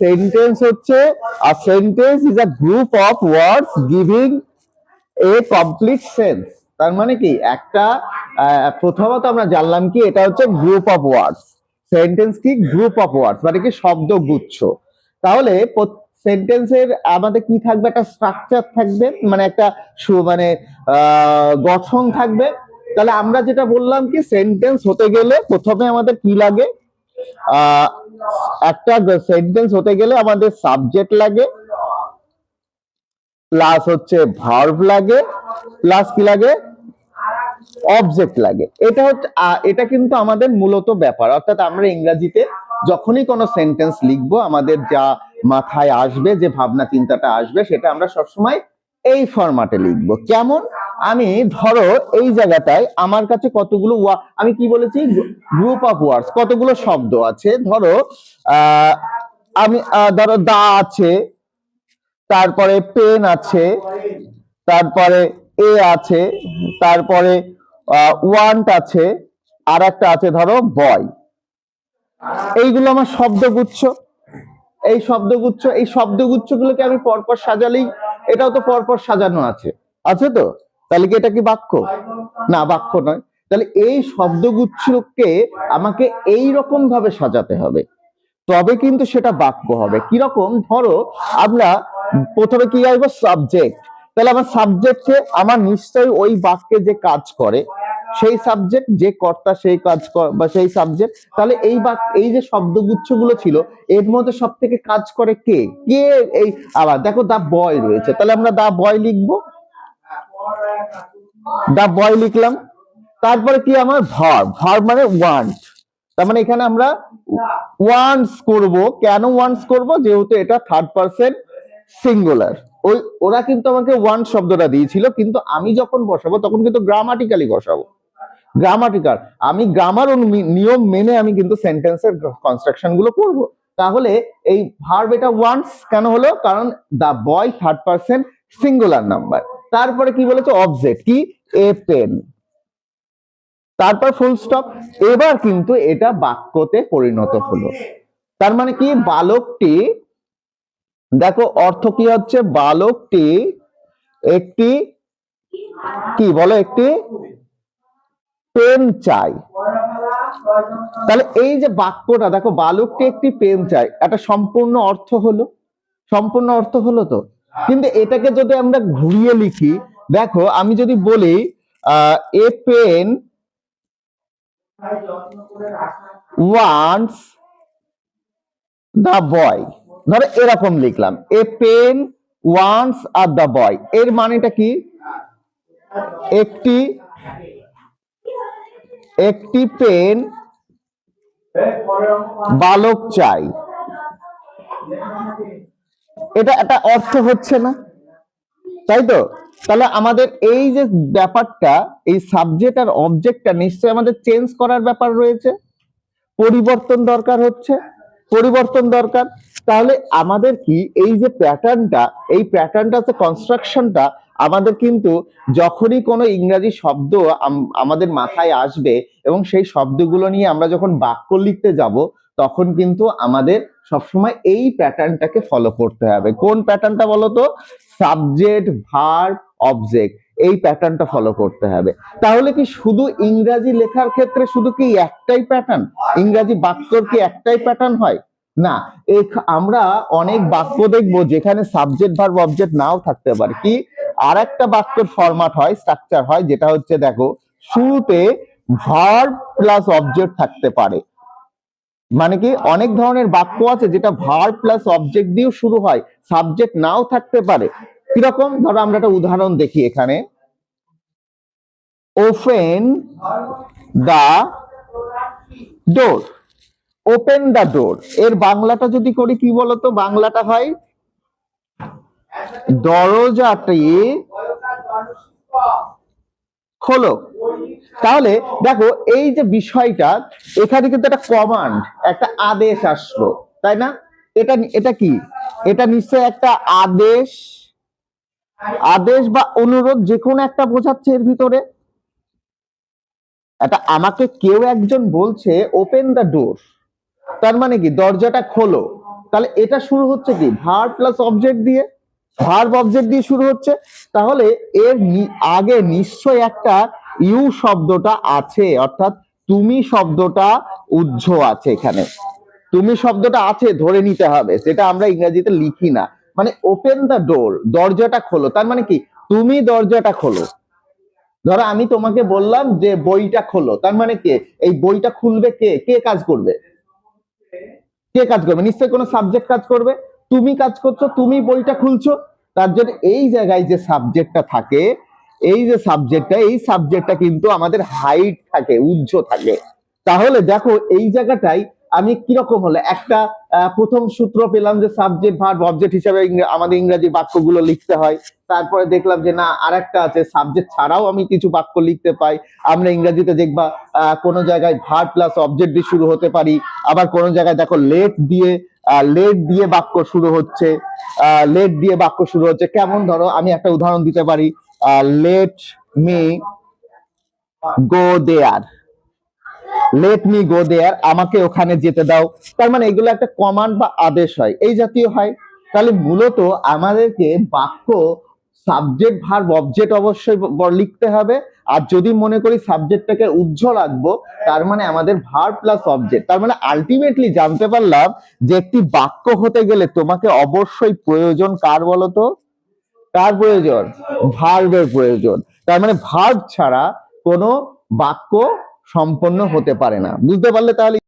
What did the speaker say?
Sentence হচ্ছে a sentence is a group of words giving a complete sense তার মানে কি? একটা প্রথমত আমরা জানলাম কি, এটা হচ্ছে গ্রুপ অফ ওয়ার্ডস সেন্টেন্স কি? গ্রুপ অফ ওয়ার্ডস মানে কি শব্দগুচ্ছ। তাহলে সেন্টেন্সের আমাদের কি থাকবে? একটা স্ট্রাকচার থাকবে মানে একটা মানে গঠন থাকবে। তাহলে আমরা যেটা বললাম কি সেন্টেন্স হতে গেলে প্রথমে আমাদের কি লাগে? একটা সেন্টেন্স হতে গেলে আমাদের সাবজেক্ট লাগে প্লাস হচ্ছে ভার্ব লাগে প্লাস কি লাগে? অবজেক্ট লাগে। এটা হচ্ছে এটা কিন্তু আমাদের মূলত ব্যাপার। অর্থাৎ আমরা ইংরেজিতে যখনই কোনো সেন্টেন্স লিখব, আমাদের যা মাথায় আসবে, যে ভাবনা, চিন্তাটা আসবে, সেটা আমরা সবসময় এই ফরম্যাটে লিখব। কেমন? আমি ধরো এই জায়গাটায় আমার কাছে কতগুলো আমি কি বলেছি? গ্রুপ অফ ওয়ার্ডস কতগুলো শব্দ আছে? ধরো আমি ধরো দা আছে, তারপরে পেন আছে, তারপরে এ আছে, তারপরে ওয়ান্ট আছে আর একটা আছে ধরো বয় এইগুলো আমার শব্দগুচ্ছ। এই শব্দগুচ্ছ, এই শব্দগুচ্ছগুলোকে আমি পরপর সাজালেই, এটাও তো পরপর সাজানো আছে। আছে তো? তাহলে কি এটা কি বাক্য? না, বাক্য নয়। তাহলে এই শব্দগুচ্ছকে আমাকে এই রকম ভাবে সাজাতে হবে। তবে কিন্তু সেটা বাক্য হবে। কীরকম? ধরো, আমরা প্রথমে কি আসব? সাবজেক্ট তাহলে আমার সাবজেক্টে আমার নিশ্চয়ই ওই বাক্যে যে কাজ করে, সেই সাবজেক্ট যে কর্তা সেই কাজ বা সেই সাবজেক্ট তাহলে এই বাক এই যে শব্দগুচ্ছগুলো ছিল, এর মধ্যে সব থেকে কাজ করে কে? কে এই, আবার দেখো, দা বয় রয়েছে। তাহলে আমরা দা বয় লিখব। দা বয় লিখলাম। তারপরে কি আমার? ভার্ব ভার্ব মানে ওয়ান্ট তার মানে এখানে আমরা ওয়ান্স করব। কেন ওয়ান্স করব? যেহেতু এটা থার্ড পারসন সিঙ্গুলার ওই, ওরা কিন্তু আমাকে ওয়ান শব্দটা দিয়েছিল, কিন্তু আমি যখন বসাবো, তখন কিন্তু গ্রামাটিক্যালি বসাবো। গ্রামাটিক্যাল আমি গ্রামার নিয়ম মেনে আমি কিন্তু সেন্টেন্সের কনস্ট্রাকশনগুলো করব। তাহলে এই ভার্ব এটা ওয়ান্স কেন হলো? কারণ the boy third person singular number তারপরে কি বলেছে? অবজেক্ট কি? এ পেন তারপর ফুল স্টপ এবার কিন্তু এটা বাক্যতে পরিণত হলো। তার মানে কি? বালকটি, দেখো অর্থ কি হচ্ছে? বালকটি একটি কি বলো? একটি পেন চাই। তাহলে এই যে বাক্যটা, দেখো বালকটি একটি পেন চাই। একটা সম্পূর্ণ অর্থ হলো? সম্পূর্ণ অর্থ হলো তো? কিন্তু এটাকে যদি আমরা ঘুরিয়ে লিখি, দেখো আমি যদি বলি a pen wants the boy ধরো এরকম লিখলাম এ পেন ওয়ান্টস আর দ্য বয় এর মানেটা কি? একটি একটি পেন বালক চাই। এটা একটা অর্থ হচ্ছে না। তাই তো? তাহলে আমাদের এই যে ব্যাপারটা, এই সাবজেক্ট আর অবজেক্টটা নিশ্চয়ই আমাদের চেঞ্জ করার ব্যাপার রয়েছে। পরিবর্তন দরকার হচ্ছে। পরিবর্তন দরকার। তাহলে আমাদের কি এই যে প্যাটার্নটা এই প্যাটার্নটা যে কনস্ট্রাকশনটা আমাদের কিন্তু যখনই কোনো ইংরাজি শব্দ আম- আমাদের মাথায় আসবে এবং সেই শব্দগুলো নিয়ে আমরা যখন বাক্য লিখতে যাব তখন কিন্তু আমাদের সবসময় এই প্যাটার্নটাকে ফলো করতে হবে। কোন প্যাটার্নটা বলতো? সাবজেক্ট ভার্ব অবজেক্ট এই প্যাটার্নটা ফলো করতে হবে। তাহলে কি শুধু ইংরাজি লেখার ক্ষেত্রে শুধু কি একটাই প্যাটার্ন ইংরাজি বাক্যর কি একটাই প্যাটার্ন হয়? না আমরা অনেক বাক্য দেখব যেখানে সাবজেক্ট ভার্ব অবজেক্ট নাও থাকতে পারে। কি? আর একটা বাক্যের ফরম্যাট হয় স্ট্রাকচার হয়, যেটা হচ্ছে দেখো, শুরুতে ভার্ব প্লাস অবজেক্ট থাকতে পারে। মানে কি, অনেক ধরনের বাক্য আছে যেটা ভার্ব প্লাস অবজেক্ট দিয়েও শুরু হয় সাবজেক্ট নাও থাকতে পারে। কীরকম? ধরো আমরা একটা উদাহরণ দেখি এখানে। Open the door open the door এর বাংলাটা যদি করি, কি বলতো? বাংলাটা হয় দরজাটি খোলো তাহলে দেখো, এই যে বিষয়টা, এখানে কিন্তু একটা কমান্ড একটা আদেশ আসলো, তাই না? এটা এটা কি? এটা নিশ্চয় একটা আদেশ আদেশ বা অনুরোধ যে কোনো একটা বোঝাচ্ছে এর ভিতরে। এটা আমাকে কেউ একজন বলছে ওপেন দ্য ডোর তার মানে কি? দরজাটা খোলো। তাহলে এটা শুরু হচ্ছে কি? ভার প্লাস অবজেক্ট দিয়ে। ভার্ব অবজেক্ট দিয়ে শুরু হচ্ছে। তাহলে এর আগে নিশ্চয় একটা ইউ শব্দটা আছে, অর্থাৎ তুমি শব্দটা উজ্জ আছে এখানে। তুমি শব্দটা আছে, ধরে নিতে হবে। সেটা আমরা ইংরেজিতে লিখি না। মানে ওপেন দ্য ডোর দরজাটা খোলো। তার মানে কি? তুমি দরজাটা খোলো। ধরো আমি তোমাকে বললাম যে বইটা খোলো। তার মানে কে? এই বইটা খুলবে কে? কে কাজ করবে? কে কাজ করবে? নিশ্চয়ই কোনো সাবজেক্ট কাজ করবে? তুমি কাজ করছ, তুমি বইটা খুলছো। তার জন্য এই জায়গায় যে সাবজেক্টটা থাকে, এই যে সাবজেক্টটা এই সাবজেক্টটা কিন্তু আমাদের হাইট থাকে উজ্জ থাকে। তাহলে দেখো এই জায়গাটাই আমি কীরকম হলো? একটা প্রথম সূত্র পেলাম যে সাবজেক্ট ভার্ব অবজেক্ট হিসাবে আমাদের ইংরেজি বাক্যগুলো লিখতে হয়। তারপরে দেখলাম যে না, আরেকটা আছে সাবজেক্ট ছাড়াও আমি কিছু বাক্য লিখতে পাই। আমরা ইংরেজিতে দেখবা কোনো জায়গায় ভার্ব প্লাস অবজেক্ট দিয়ে শুরু হতে পারি। আবার কোনো জায়গায় দেখো লেট দিয়ে লেট দিয়ে বাক্য শুরু হচ্ছে। লেট দিয়ে বাক্য শুরু হচ্ছে। কেমন ধরো, আমি একটা উদাহরণ দিতে পারি। Let me go there let me go there আমাকে ওখানে যেতে দাও। তার মানে এগুলো একটা কমান্ড বা আদেশ হয়। এই জাতীয় হয়। তাহলে মূলত আমাদেরকে বাক্য সাবজেক্ট ভার্ব অবজেক্ট অবশ্যই লিখতে হবে। আর যদি মনে করি সাবজেক্টটাকে উজ্জ্বল রাখব, তার মানে আমাদের ভার প্লাস অবজেক্ট তার মানে আলটিমেটলি জানতে পারলাম যে একটি বাক্য হতে গেলে তোমাকে অবশ্যই প্রয়োজন কার বলতো? কার প্রয়োজন? ভার্বের প্রয়োজন। তার মানে ভার্ব ছাড়া কোনো বাক্য সম্পন্ন হতে পারে না। বুঝতে পারলে তাহলে?